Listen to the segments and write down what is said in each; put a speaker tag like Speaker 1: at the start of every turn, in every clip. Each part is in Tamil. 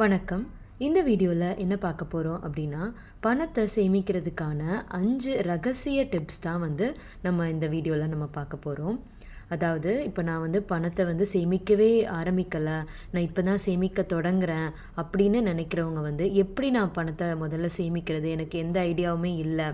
Speaker 1: வணக்கம். இந்த வீடியோவில் என்ன பார்க்க போகிறோம் அப்படின்னா பணத்தை சேமிக்கிறதுக்கான அஞ்சு ரகசிய டிப்ஸ் தான் வந்து நம்ம இந்த வீடியோவில் நம்ம பார்க்க போகிறோம் அதாவது இப்போ நான் வந்து பணத்தை வந்து சேமிக்கவே ஆரம்பிக்கலை. நான் இப்போ தான் சேமிக்க தொடங்குறேன் அப்படின்னு நினைக்கிறவங்க வந்து எப்படி நான் பணத்தை முதல்ல சேமிக்கிறது? எனக்கு எந்த ஐடியாவுமே இல்லை.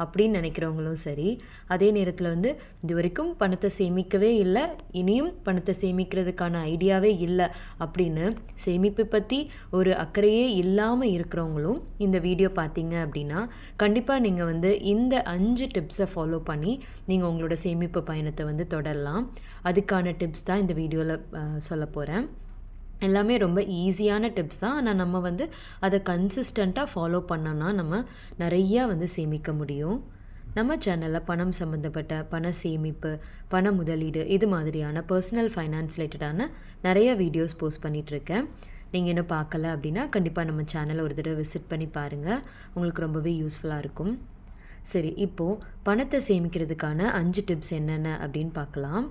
Speaker 1: அப்படின்னு நினைக்கிறவங்களும் சரி அதே நேரத்தில் வந்து இது வரைக்கும் பணத்தை சேமிக்கவே இல்லை இனியும் பணத்தை சேமிக்கிறதுக்கான ஐடியாவே இல்லை அப்படின்னு சேமிப்பு பற்றி ஒரு அக்கறையே இல்லாமல் இருக்கிறவங்களும் இந்த வீடியோ பார்த்தீங்க அப்படின்னா கண்டிப்பாக நீங்கள் வந்து இந்த அஞ்சு டிப்ஸை ஃபாலோ பண்ணி நீங்கள் உங்களோட சேமிப்பு பயணத்தை வந்து தொடரலாம். அதுக்கான டிப்ஸ் தான் இந்த வீடியோவில் சொல்ல போகிறேன் எல்லாமே ரொம்ப ஈஸியான டிப்ஸ் தான் ஆனால் நம்ம வந்து அதை கன்சிஸ்டண்ட்டாக ஃபாலோ பண்ணோன்னா நம்ம நிறையா வந்து சேமிக்க முடியும். நம்ம சேனலில் பணம் சம்மந்தப்பட்ட பண சேமிப்பு பண முதலீடு இது மாதிரியான பர்சனல் ஃபைனான்ஸ் ரிலேட்டடான நிறைய வீடியோஸ் போஸ்ட் பண்ணிகிட்ருக்கேன் நீங்கள் இன்னும் பார்க்கல அப்படின்னா கண்டிப்பாக நம்ம சேனலை ஒரு தடவை விசிட் பண்ணி பாருங்கள் உங்களுக்கு ரொம்பவே யூஸ்ஃபுல்லாக இருக்கும். சரி இப்போது பணத்தை சேமிக்கிறதுக்கான அஞ்சு டிப்ஸ் என்னென்ன அப்படின்னு பார்க்கலாம்.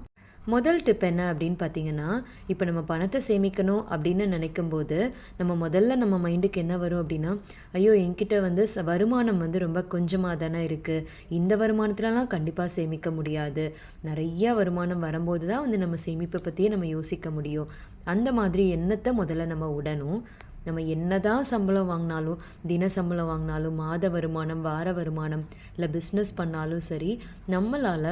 Speaker 1: முதல் டிப் என்ன அப்படின்னு பார்த்தீங்கன்னா இப்போ நம்ம பணத்தை சேமிக்கணும் அப்படின்னு நினைக்கும் போது நம்ம முதல்ல நம்ம மைண்டுக்கு என்ன வரும் அப்படின்னா ஐயோ என்கிட்ட வந்து வருமானம் வந்து ரொம்ப கொஞ்சமாக தானே இருக்குது இந்த வருமானத்துலலாம் கண்டிப்பாக சேமிக்க முடியாது. நிறைய வருமானம் வரும்போது தான் வந்து நம்ம சேமிப்பை பற்றியே நம்ம யோசிக்க முடியும். அந்த மாதிரி எண்ணத்தை முதல்ல நம்ம உடனும் நம்ம என்னதான் சம்பளம் வாங்கினாலும் தின சம்பளம் வாங்கினாலும் மாத வருமானம் வார வருமானம் இல்லை பிஸ்னஸ் பண்ணாலும் சரி நம்மளால்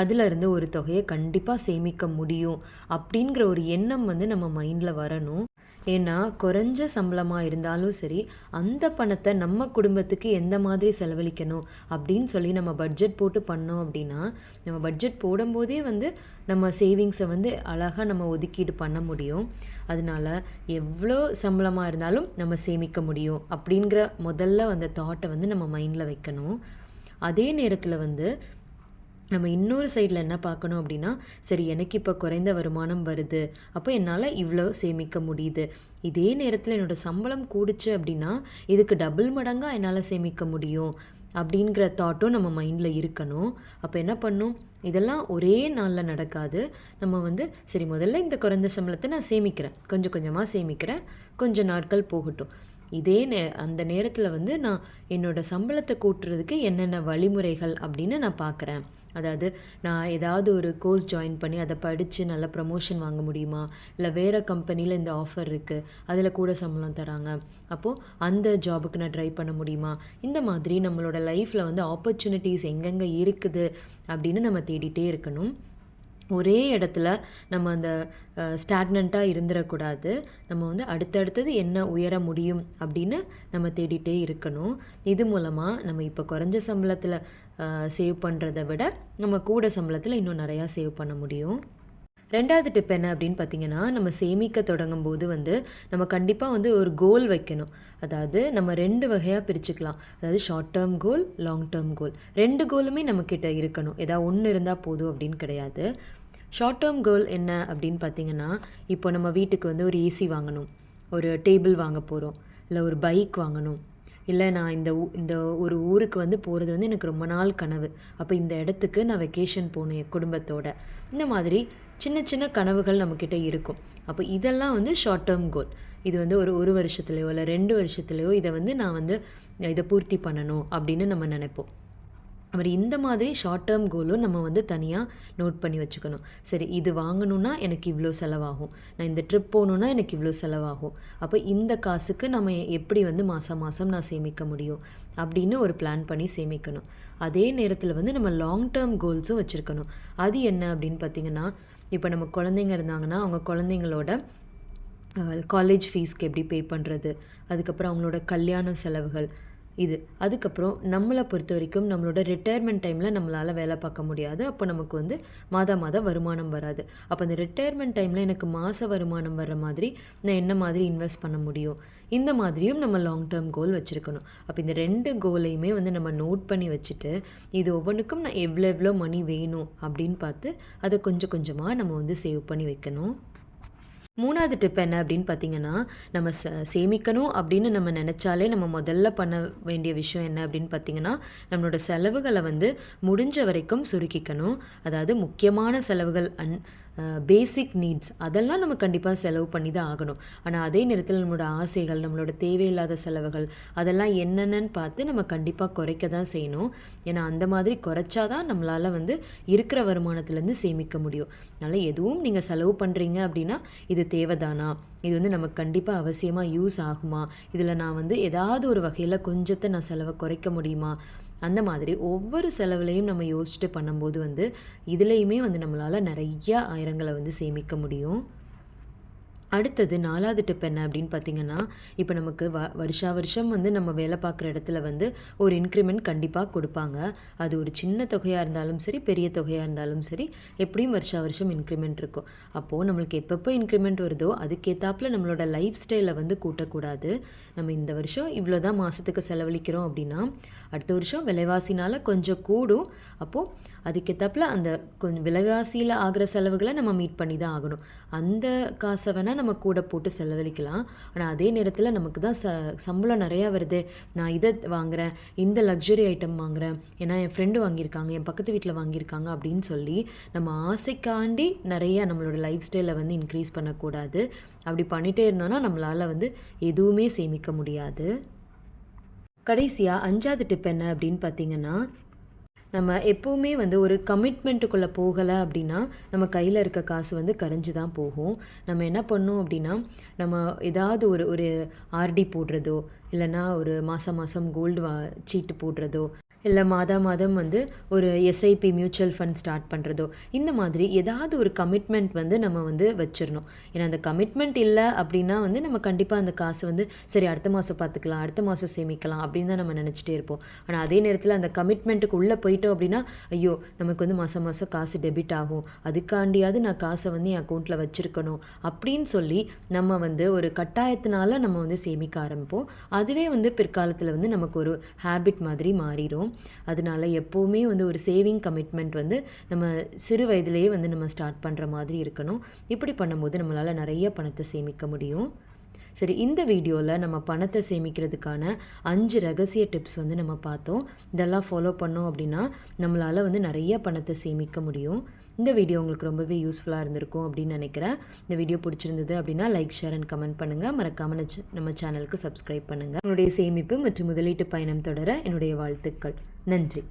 Speaker 1: அதிலிருந்து ஒரு தொகையை கண்டிப்பாக சேமிக்க முடியும் அப்படிங்கிற ஒரு எண்ணம் வந்து நம்ம மைண்டில் வரணும். ஏன்னா குறைஞ்ச சம்பளமாக இருந்தாலும் சரி அந்த பணத்தை நம்ம குடும்பத்துக்கு எந்த மாதிரி செலவழிக்கணும் அப்படின்னு சொல்லி நம்ம பட்ஜெட் போட்டு பண்ணோம் அப்படின்னா நம்ம பட்ஜெட் போடும்போதே வந்து நம்ம சேவிங்ஸை வந்து அழகாக நம்ம ஒதுக்கீடு பண்ண முடியும். அதனால எவ்வளோ சம்பளமாக இருந்தாலும் நம்ம சேமிக்க முடியும் அப்படிங்கிற முதல்ல அந்த தாட்டை வந்து நம்ம மைண்டில் வைக்கணும். அதே நேரத்தில் வந்து நம்ம இன்னொரு சைடில் என்ன பார்க்கணும் அப்படின்னா சரி எனக்கு இப்போ குறைந்த வருமானம் வருது. அப்போ என்னால் இவ்வளோ சேமிக்க முடியுது. இதே நேரத்தில் என்னோடய சம்பளம் கூடுச்சு அப்படின்னா இதுக்கு டபுள் மடங்காக என்னால் சேமிக்க முடியும் அப்படிங்கிற தாட்டும் நம்ம மைண்டில் இருக்கணும். அப்போ என்ன பண்ணும்? இதெல்லாம் ஒரே நாளில் நடக்காது. நம்ம வந்து சரி முதல்ல இந்த குறைந்த சம்பளத்தை நான் சேமிக்கிறேன். கொஞ்சம் கொஞ்சமாக சேமிக்கிறேன். கொஞ்சம் நாட்கள் போகட்டும். இதே நே அந்த நேரத்தில் வந்து நான் என்னோடய சம்பளத்தை கூட்டுறதுக்கு என்னென்ன வழிமுறைகள் அப்படின்னு நான் பார்க்குறேன் அதாவது நான் ஏதாவது ஒரு கோர்ஸ் ஜாயின் பண்ணி அதை படித்து நல்ல ப்ரமோஷன் வாங்க முடியுமா? இல்லை வேறு கம்பெனியில் இந்த ஆஃபர் இருக்குது அதில் கூட சம்பளம் தராங்க. அப்போது அந்த ஜாபுக்கு நான் ட்ரை பண்ண முடியுமா? இந்த மாதிரி நம்மளோட லைஃப்பில் வந்து ஆப்பர்ச்சுனிட்டிஸ் எங்கெங்கே இருக்குது அப்படின்னு நம்ம தேடிட்டே இருக்கணும். ஒரே இடத்துல நம்ம அந்த ஸ்டாக்னண்ட்டாக இருந்துடக்கூடாது. நம்ம வந்து அடுத்தடுத்தது என்ன உயர முடியும் அப்படின்னு நம்ம தேடிட்டே இருக்கணும். இது மூலமாக நம்ம இப்போ குறைஞ்ச சம்பளத்தில் சேவ் பண்ணுறத விட நம்ம கூட சம்பளத்தில் இன்னும் நிறையா சேவ் பண்ண முடியும். ரெண்டாவது டிப் என்ன அப்படின்னு பார்த்தீங்கன்னா நம்ம சேமிக்க தொடங்கும் போது வந்து நம்ம கண்டிப்பாக வந்து ஒரு கோல் வைக்கணும். அதாவது நம்ம ரெண்டு வகையாக பிரிச்சுக்கலாம். அதாவது short term goal long term goal ரெண்டு கோலுமே நம்மக்கிட்ட இருக்கணும். ஏதாவது ஒன்று இருந்தால் போதும் அப்படின்னு கிடையாது. ஷார்ட் டேர்ம் கோல் என்ன அப்படின்னு பார்த்தீங்கன்னா இப்போ நம்ம வீட்டுக்கு வந்து ஒரு ஏசி வாங்கணும். ஒரு டேபிள் வாங்க போகிறோம் இல்லை ஒரு பைக் வாங்கணும். இல்லை நான் இந்த ஊ இந்த ஒரு ஊருக்கு வந்து போகிறது வந்து எனக்கு ரொம்ப நாள் கனவு. அப்போ இந்த இடத்துக்கு நான் வெக்கேஷன் போகணும் என் குடும்பத்தோட. இந்த மாதிரி சின்ன சின்ன கனவுகள் நம்மக்கிட்ட இருக்கும். அப்போ இதெல்லாம் வந்து ஷார்ட் டேர்ம் கோல் இது வந்து ஒரு ஒரு வருஷத்துலையோ இல்லை ரெண்டு வருஷத்துலையோ இதை வந்து நான் வந்து இதை பூர்த்தி பண்ணணும் அப்படின்னு நம்ம நினைப்போம். மாதிரி இந்த மாதிரி ஷார்ட் டேர்ம் கோலும் நம்ம வந்து தனியாக நோட் பண்ணி வச்சுக்கணும். சரி இது வாங்கணுன்னா எனக்கு இவ்வளோ செலவாகும். நான் இந்த ட்ரிப் போகணுன்னா எனக்கு இவ்வளோ செலவாகும். அப்போ இந்த காசுக்கு நம்ம எப்படி வந்து மாதம் மாதம் நான் சேமிக்க முடியும்? அப்படின்னு ஒரு பிளான் பண்ணி சேமிக்கணும். அதே நேரத்தில் வந்து நம்ம லாங் டேர்ம் கோல்ஸும் வச்சுருக்கணும். அது என்ன அப்படின்னு பார்த்திங்கன்னா இப்போ நம்ம குழந்தைங்க இருந்தாங்கன்னா அவங்க குழந்தைங்களோட காலேஜ் ஃபீஸ்க்கு எப்படி பே பண்ணுறது அதுக்கப்புறம் அவங்களோட கல்யாண செலவுகள் இது. அதுக்கப்புறம் நம்மளை பொறுத்த வரைக்கும் நம்மளோட ரிட்டையர்மெண்ட் டைமில் நம்மளால் வேலை பார்க்க முடியாது. அப்போ நமக்கு வந்து மாதா மாதம் வருமானம் வராது. அப்போ அந்த ரிட்டையர்மெண்ட் டைமில் எனக்கு மாத வருமானம் வர்ற மாதிரி நான் என்ன மாதிரி இன்வெஸ்ட் பண்ண முடியும்? இந்த மாதிரியும் நம்ம லாங் டேர்ம் கோல் வச்சுருக்கணும். அப்போ இந்த ரெண்டு கோலையுமே வந்து நம்ம நோட் பண்ணி வச்சுட்டு இது ஒவ்வொன்றுக்கும் நான் எவ்வளோ எவ்வளோ மணி வேணும் அப்படின்னு பார்த்து அதை கொஞ்சம் கொஞ்சமாக நம்ம வந்து சேவ் பண்ணி வைக்கணும். மூணாவது டிப் என்ன அப்படின்னு பார்த்தீங்கன்னா நம்ம ச சேமிக்கணும் அப்படின்னு நம்ம நினச்சாலே நம்ம முதல்ல பண்ண வேண்டிய விஷயம் என்ன அப்படின்னு பார்த்தீங்கன்னா நம்மளோட செலவுகளை வந்து முடிஞ்ச வரைக்கும் சுருக்கிக்கணும். அதாவது முக்கியமான செலவுகள் அன் பேசிக் நீட்ஸ் அதெல்லாம் நம்ம கண்டிப்பாக செலவு பண்ணி தான் ஆகணும். ஆனால் அதே நேரத்தில் நம்மளோட ஆசைகள் நம்மளோட தேவையில்லாத செலவுகள் அதெல்லாம் என்னென்னு பார்த்து நம்ம கண்டிப்பாக குறைக்க தான் செய்யணும். ஏன்னா அந்த மாதிரி குறைச்சாதான் நம்மளால் வந்து இருக்கிற வருமானத்துலேருந்து சேமிக்க முடியும். அதனால் எதுவும் நீங்கள் செலவு பண்ணுறீங்க அப்படின்னா இது தேவைதானா? இது வந்து நமக்கு கண்டிப்பாக அவசியமாக யூஸ் ஆகுமா? இதில் நான் வந்து ஏதாவது ஒரு வகையில் கொஞ்சத்தை நான் செலவை குறைக்க முடியுமா? அந்த மாதிரி ஒவ்வொரு செலவுலையும் நம்ம யோசிச்சுட்டு பண்ணும்போது வந்து இதுலேயுமே வந்து நம்மளால் நிறையா ஆயிரங்களை வந்து சேமிக்க முடியும். அடுத்தது நாலாவது டிப் என்ன அப்படின்னு பார்த்தீங்கன்னா இப்போ நமக்கு வ வருஷா வருஷம் வந்து நம்ம வேலை பார்க்குற இடத்துல வந்து ஒரு இன்க்ரிமெண்ட் கண்டிப்பாக கொடுப்பாங்க. அது ஒரு சின்ன தொகையாக இருந்தாலும் சரி பெரிய தொகையாக இருந்தாலும் சரி எப்படியும் வருஷா வருஷம் இன்க்ரிமெண்ட் இருக்கும். அப்போது நம்மளுக்கு எப்பப்போ இன்க்ரிமெண்ட் வருதோ அதுக்கேற்றாப்புல நம்மளோட லைஃப் ஸ்டைலை வந்து கூட்டக்கூடாது. நம்ம இந்த வருஷம் இவ்வளோ தான் மாதத்துக்கு செலவழிக்கிறோம் அப்படின்னா அடுத்த வருஷம் விலைவாசினால் கொஞ்சம் கூடும். அப்போது அதுக்கேற்றாப்புல அந்த கொஞ்சம் விலைவாசியில் ஆகிற செலவுகளை நம்ம மீட் பண்ணி தான் ஆகணும். அந்த காசை வேணால் நம்ம கூட போட்டு செலவழிக்கலாம். ஆனால் அதே நேரத்தில் நமக்கு தான் ச சம்பளம் நிறையா வருது. நான் இதை வாங்குகிறேன் இந்த லக்ஸுரி ஐட்டம் வாங்குகிறேன் ஏன்னா என் ஃப்ரெண்டு வாங்கியிருக்காங்க என் பக்கத்து வீட்டில் வாங்கியிருக்காங்க அப்படின்னு சொல்லி நம்ம ஆசைக்காண்டி நிறைய நம்மளோட லைஃப் ஸ்டைலை வந்து இன்க்ரீஸ் பண்ணக்கூடாது. அப்படி பண்ணிகிட்டே இருந்தோன்னா நம்மளால் வந்து எதுவுமே சேமிக்க முடியாது. கடைசியாக அஞ்சாவது டிப் என்ன அப்படின்னு பார்த்தீங்கன்னா நம்ம எப்போவுமே வந்து ஒரு கமிட்மெண்ட்டுக்குள்ளே போகலை அப்படின்னா நம்ம கையில் இருக்க காசு வந்து கரைஞ்சி தான் போகும். நம்ம என்ன பண்ணோம் அப்படின்னா நம்ம ஏதாவது ஒரு ஒரு ஆர்டி போடுறதோ இல்லைன்னா ஒரு மாதம் மாதம் கோல்டு வா சீட்டு போடுறதோ இல்லை மாதா மாதம் வந்து ஒரு எஸ்ஐபி மியூச்சுவல் ஃபண்ட் ஸ்டார்ட் பண்ணுறதோ இந்த மாதிரி ஏதாவது ஒரு கமிட்மெண்ட் வந்து நம்ம வந்து வச்சிடணும். ஏன்னா அந்த கமிட்மெண்ட் இல்லை அப்படின்னா வந்து நம்ம கண்டிப்பாக அந்த காசு வந்து சரி அடுத்த மாதம் பார்த்துக்கலாம் அடுத்த மாதம் சேமிக்கலாம் அப்படின்னு தான் நம்ம நினச்சிட்டே இருப்போம். ஆனால் அதே நேரத்தில் அந்த கமிட்மெண்ட்டுக்கு உள்ளே போயிட்டோம் அப்படின்னா ஐயோ நமக்கு வந்து மாதம் மாதம் காசு டெபிட் ஆகும். அதுக்காண்டியாவது நான் காசை வந்து என் அக்கௌண்ட்டில் வச்சுருக்கணும் அப்படின்னு சொல்லி நம்ம வந்து ஒரு கட்டாயத்தினால நம்ம வந்து சேமிக்க ஆரம்பிப்போம். அதுவே வந்து பிற்காலத்தில் வந்து நமக்கு ஒரு ஹேபிட் மாதிரி மாறிடும் அதனால எப்போவுமே வந்து ஒரு சேவிங் கமிட்மெண்ட் வந்து நம்ம சிறு வயதிலேயே வந்து நம்ம ஸ்டார்ட் பண்ணுற மாதிரி இருக்கணும். இப்படி பண்ணும்போது நம்மளால் நிறைய பணத்தை சேமிக்க முடியும். சரி இந்த வீடியோவில் நம்ம பணத்தை சேமிக்கிறதுக்கான அஞ்சு ரகசிய டிப்ஸ் வந்து நம்ம பார்த்தோம். இதெல்லாம் ஃபாலோ பண்ணோம் அப்படின்னா நம்மளால் வந்து நிறைய பணத்தை சேமிக்க முடியும். இந்த வீடியோ உங்களுக்கு ரொம்பவே யூஸ்ஃபுல்லாக இருந்திருக்கும் அப்படின்னு நினைக்கிறேன். இந்த வீடியோ பிடிச்சிருந்தது அப்படின்னா லைக் ஷேர் அண்ட் கமெண்ட் பண்ணுங்கள் மறக்காமல் நம்ம சேனலுக்கு சப்ஸ்கிரைப் பண்ணுங்கள் என்னுடைய சேமிப்பு மற்றும் முதலீட்டு பயணம் தொடர என்னுடைய வாழ்த்துக்கள். நன்றி.